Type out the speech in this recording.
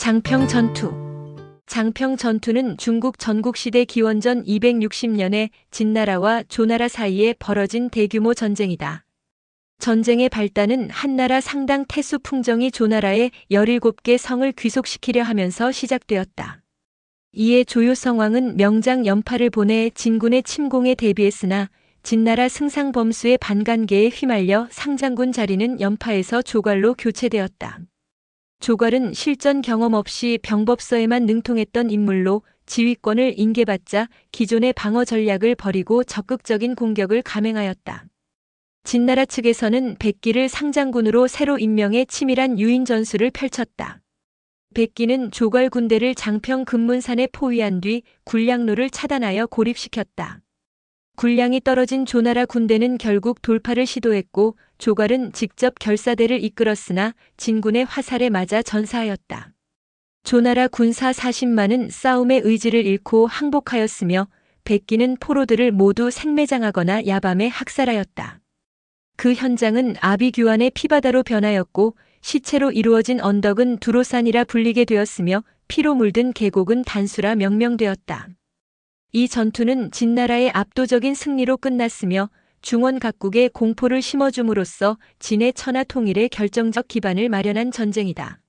장평 전투 장평 전투는 중국 전국시대 기원전 260년에 진나라와 조나라 사이에 벌어진 대규모 전쟁이다. 전쟁의 발단은 한나라 상당 태수 풍정이 조나라의 17개 성을 귀속시키려 하면서 시작되었다. 이에 조효성왕은 명장 연파를 보내 진군의 침공에 대비했으나 진나라 승상범수의 반간계에 휘말려 상장군 자리는 연파에서 조괄로 교체되었다. 조괄은 실전 경험 없이 병법서에만 능통했던 인물로 지휘권을 인계받자 기존의 방어 전략을 버리고 적극적인 공격을 감행하였다. 진나라 측에서는 백기를 상장군으로 새로 임명해 치밀한 유인 전술을 펼쳤다. 백기는 조괄 군대를 장평 금문산에 포위한 뒤 굴량로를 차단하여 고립시켰다. 굴량이 떨어진 조나라 군대는 결국 돌파를 시도했고 조괄은 직접 결사대를 이끌었으나 진군의 화살에 맞아 전사하였다. 조나라 군사 40만은 싸움의 의지를 잃고 항복하였으며 백기는 포로들을 모두 생매장하거나 야밤에 학살하였다. 그 현장은 아비규환의 피바다로 변하였고 시체로 이루어진 언덕은 두로산이라 불리게 되었으며 피로 물든 계곡은 단수라 명명되었다. 이 전투는 진나라의 압도적인 승리로 끝났으며 중원 각국에 공포를 심어줌으로써 진의 천하 통일의 결정적 기반을 마련한 전쟁이다.